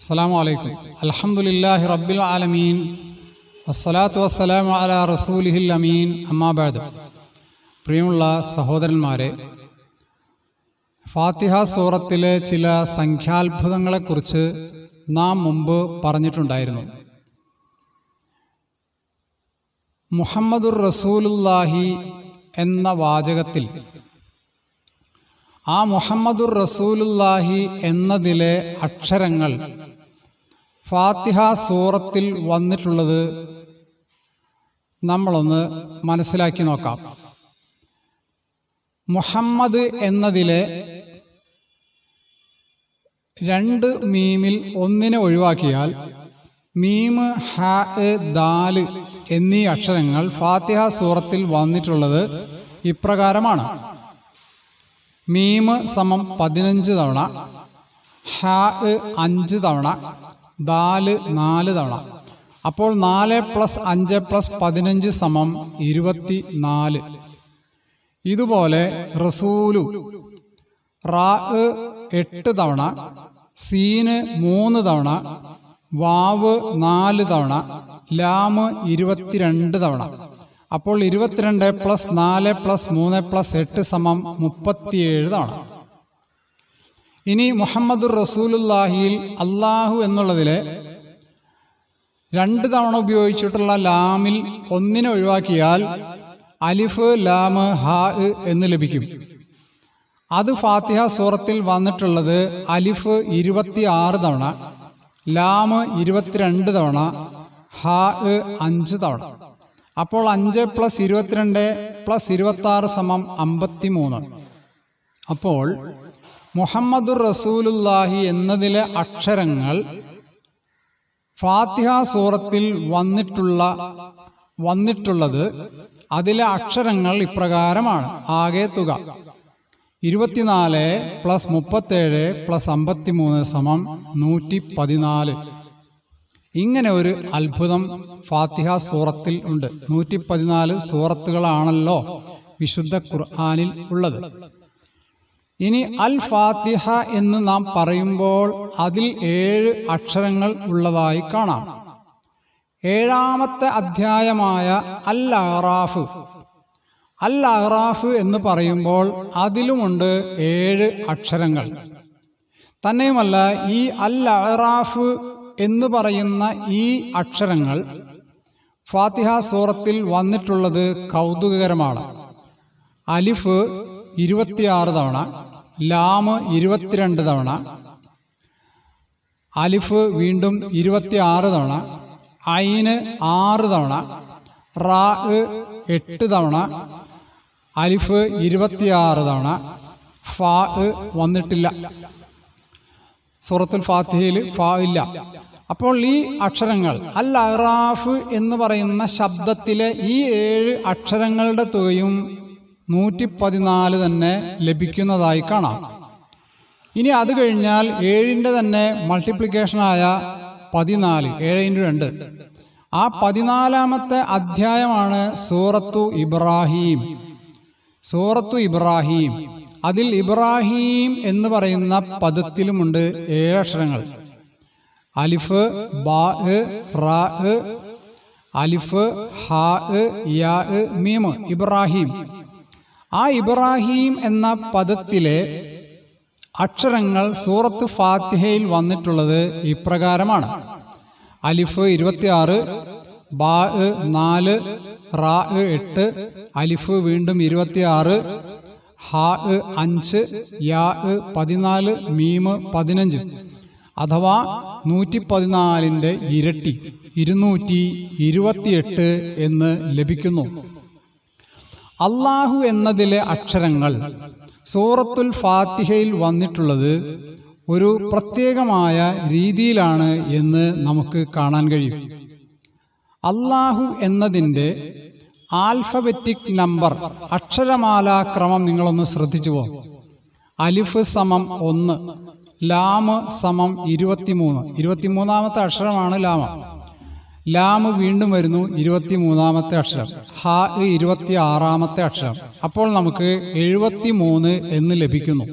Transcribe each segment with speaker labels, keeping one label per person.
Speaker 1: അസ്സാം വലൈക്കും അലഹമുല്ലാഹി റബ്ബിൽ ആലമീൻ. വസ്സലാത്തു വസ്സലാം അല റസൂലിഹിൽ അമീൻ. അമ്മാബാദ് പ്രിയമുള്ള സഹോദരന്മാരെ ഫാത്തിഹ സൂറത്തിലെ ചില സംഖ്യാത്ഭുതങ്ങളെക്കുറിച്ച് നാം മുമ്പ് പറഞ്ഞിട്ടുണ്ടായിരുന്നു. മുഹമ്മദുർ റസൂലുല്ലാഹി എന്ന വാചകത്തിൽ ആ മുഹമ്മദുർ റസൂലുല്ലാഹി എന്നതിലെ അക്ഷരങ്ങൾ ഫാത്തിഹ സൂറത്തിൽ വന്നിട്ടുള്ളത് നമ്മളൊന്ന് മനസ്സിലാക്കി നോക്കാം. മുഹമ്മദ് എന്നതിലെ രണ്ട് മീമിൽ ഒന്നിനെ ഒഴിവാക്കിയാൽ മീമ് ഹ ദാൽ എന്നീ അക്ഷരങ്ങൾ ഫാത്തിഹ സൂറത്തിൽ വന്നിട്ടുള്ളത് ഇപ്രകാരമാണ്. മീമ് സമം പതിനഞ്ച് തവണ ഹ അഞ്ച് തവണ ദാൽ നാല് തവണ. അപ്പോൾ നാല് പ്ലസ് അഞ്ച് പ്ലസ് പതിനഞ്ച് സമം ഇരുപത്തി നാല് ഇതുപോലെ റസൂലു റാ എട്ട് തവണ സീന് മൂന്ന് തവണ വാവ് നാല് തവണ ലാമ് ഇരുപത്തിരണ്ട് തവണ. അപ്പോൾ ഇരുപത്തിരണ്ട് പ്ലസ് നാല് പ്ലസ് മൂന്ന് പ്ലസ് എട്ട് സമം മുപ്പത്തിയേഴ് തവണ. ഇനി മുഹമ്മദുർ റസൂലുല്ലാഹിയിൽ അള്ളാഹു എന്നുള്ളതിലെ രണ്ട് തവണ ഉപയോഗിച്ചിട്ടുള്ള ലാമിൽ ഒന്നിനെ ഒഴിവാക്കിയാൽ അലിഫ് ലാമ് ഹാ എന്ന് ലഭിക്കും. അത് ഫാത്തിഹ സൂറത്തിൽ വന്നിട്ടുള്ളത് അലിഫ് ഇരുപത്തി ആറ് തവണ ലാമ് ഇരുപത്തിരണ്ട് തവണ ഹാ അഞ്ച് തവണ. അപ്പോൾ അഞ്ച് പ്ലസ് ഇരുപത്തിരണ്ട് പ്ലസ് ഇരുപത്തി ആറ് സമം അമ്പത്തി മൂന്ന് അപ്പോൾ മുഹമ്മദുർ റസൂലുല്ലാഹി എന്നതിലെ അക്ഷരങ്ങൾ ഫാത്തിഹ സൂറത്തിൽ വന്നിട്ടുള്ള വന്നിട്ടുള്ളത് അതിലെ അക്ഷരങ്ങൾ ഇപ്രകാരമാണ്. ആകെ തുക. ഇരുപത്തിനാല് പ്ലസ് മുപ്പത്തേഴ് പ്ലസ് അമ്പത്തിമൂന്ന് സമം നൂറ്റി പതിനാല് ഇങ്ങനെ ഒരു അത്ഭുതം ഫാത്തിഹ സൂറത്തിൽ ഉണ്ട്. നൂറ്റി പതിനാല് സൂറത്തുകളാണല്ലോ വിശുദ്ധ ഖുർആാനിൽ ഉള്ളത്. ഇനി അൽ ഫാത്തിഹ എന്ന് നാം പറയുമ്പോൾ അതിൽ ഏഴ് അക്ഷരങ്ങൾ ഉള്ളതായി കാണാം. ഏഴാമത്തെ അധ്യായമായ അൽ അഹ്റാഫ് അൽ അഹ്റാഫ് എന്ന് പറയുമ്പോൾ അതിലുമുണ്ട് ഏഴ് അക്ഷരങ്ങൾ. തന്നെയുമല്ല ഈ അൽ അഹ്റാഫ് എന്ന് പറയുന്ന ഈ അക്ഷരങ്ങൾ ഫാത്തിഹ സൂറത്തിൽ വന്നിട്ടുള്ളത് കൗതുകകരമാണ്. അലിഫ് ഇരുപത്തിയാറ് തവണ. ലാമ് ഇരുപത്തിരണ്ട് തവണ. അലിഫ് വീണ്ടും ഇരുപത്തിയാറ് തവണ. ഐന് ആറ് തവണ. റാ എട്ട് തവണ. അലിഫ് ഇരുപത്തിയാറ് തവണ. ഫാ വന്നിട്ടില്ല. സൂറത്തുൽ ഫാത്തിഹയിൽ ഫാ ഇല്ല. അപ്പോൾ ഈ അക്ഷരങ്ങൾ അൽ അറാഫ് എന്ന് പറയുന്ന ശബ്ദത്തിലെ ഈ ഏഴ് അക്ഷരങ്ങളുടെ തുകയും നൂറ്റി പതിനാല് തന്നെ ലഭിക്കുന്നതായി കാണാം. ഇനി അത് കഴിഞ്ഞാൽ ഏഴിന്റെ തന്നെ മൾട്ടിപ്ലിക്കേഷനായ പതിനാല് ഏഴ് ഇന്റു രണ്ട്. ആ പതിനാലാമത്തെ അധ്യായമാണ് സൂറത്തു ഇബ്രാഹിം. സൂറത്തു ഇബ്രാഹിം. അതിൽ ഇബ്രാഹിം എന്ന് പറയുന്ന പദത്തിലുമുണ്ട് അക്ഷരങ്ങൾ. അലിഫ് ബാ റാ അലിഫ് ഹാ യാ മീം ഇബ്രാഹിം. ആ ഇബ്രാഹിം എന്ന പദത്തിലെ അക്ഷരങ്ങൾ സൂറത്ത് ഫാത്തിഹയിൽ വന്നിട്ടുള്ളത് ഇപ്രകാരമാണ്. അലിഫ് ഇരുപത്തിയാറ് ബാ നാല് റാ എട്ട് അലിഫ് വീണ്ടും ഇരുപത്തിയാറ് ഹാ അഞ്ച് യാ പതിനാല് മീമ് പതിനഞ്ച് അഥവാ നൂറ്റി പതിനാലിന്റെ ഇരട്ടി ഇരുന്നൂറ്റി ഇരുപത്തിയെട്ട് എന്ന് ലഭിക്കുന്നു. അള്ളാഹു എന്നതിലെ അക്ഷരങ്ങൾ. സൂറത്തുൽ ഫാത്തിഹയിൽ വന്നിട്ടുള്ളത് ഒരു പ്രത്യേകമായ രീതിയിലാണ് എന്ന് നമുക്ക് കാണാൻ കഴിയും. അള്ളാഹു എന്നതിന്റെ ആൽഫബറ്റിക് നമ്പർ അക്ഷരമാല ക്രമം നിങ്ങളൊന്ന് ശ്രദ്ധിച്ചു പോകും. അലിഫ് സമം ഒന്ന് ലാമ് സമം ഇരുപത്തിമൂന്ന്. ഇരുപത്തിമൂന്നാമത്തെ അക്ഷരമാണ് ലാമ. ലാമ് വീണ്ടും വരുന്നു ഇരുപത്തി മൂന്നാമത്തെ അക്ഷരം. ഹ ഇരുപത്തി ആറാമത്തെ അക്ഷരം. അപ്പോൾ നമുക്ക് എഴുപത്തി മൂന്ന് എന്ന് ലഭിക്കുന്നു.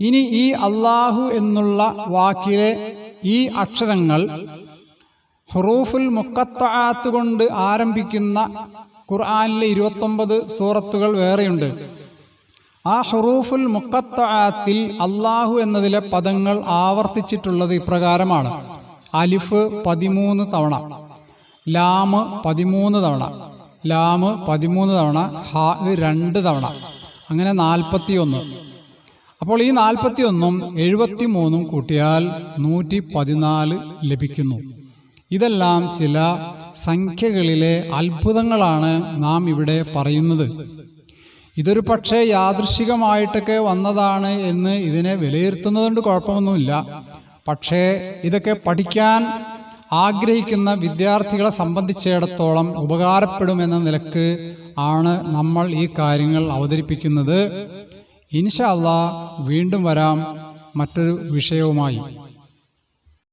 Speaker 1: ഇനി ഈ അള്ളാഹു എന്നുള്ള വാക്കിലെ ഈ അക്ഷരങ്ങൾ ഹുറൂഫുൽ മുക്കത്താത്ത് കൊണ്ട് ആരംഭിക്കുന്ന ഖുർആാനിലെ ഇരുപത്തൊമ്പത് സൂറത്തുകൾ വേറെയുണ്ട്. ആ ഹുറൂഫുൽ മുക്കത്താത്തിൽ അള്ളാഹു എന്നതിലെ പദങ്ങൾ ആവർത്തിച്ചിട്ടുള്ളത് ഇപ്രകാരമാണ്. അലിഫ് പതിമൂന്ന് തവണ. ലാമ് പതിമൂന്ന് തവണ. ലാമ് പതിമൂന്ന് തവണ. ഹാ രണ്ട് തവണ. അങ്ങനെ നാൽപ്പത്തി ഒന്ന് അപ്പോൾ ഈ നാൽപ്പത്തി ഒന്നും എഴുപത്തി മൂന്നും കൂട്ടിയാൽ നൂറ്റി പതിനാല് ലഭിക്കുന്നു. ഇതെല്ലാം ചില സംഖ്യകളിലെ അത്ഭുതങ്ങളാണ് നാം ഇവിടെ പറയുന്നത്. ഇതൊരു പക്ഷേ യാദൃശികമായിട്ടൊക്കെ വന്നതാണ് എന്ന് ഇതിനെ വിലയിരുത്തുന്നതുകൊണ്ട് കുഴപ്പമൊന്നുമില്ല. പക്ഷേ ഇതൊക്കെ പഠിക്കാൻ ആഗ്രഹിക്കുന്ന വിദ്യാർത്ഥികളെ സംബന്ധിച്ചിടത്തോളം ഉപകാരപ്പെടുമെന്ന നിലയ്ക്ക് ആണ് നമ്മൾ ഈ കാര്യങ്ങൾ അവതരിപ്പിക്കുന്നത്. ഇൻഷല്ല വീണ്ടും വരാം മറ്റൊരു വിഷയവുമായി.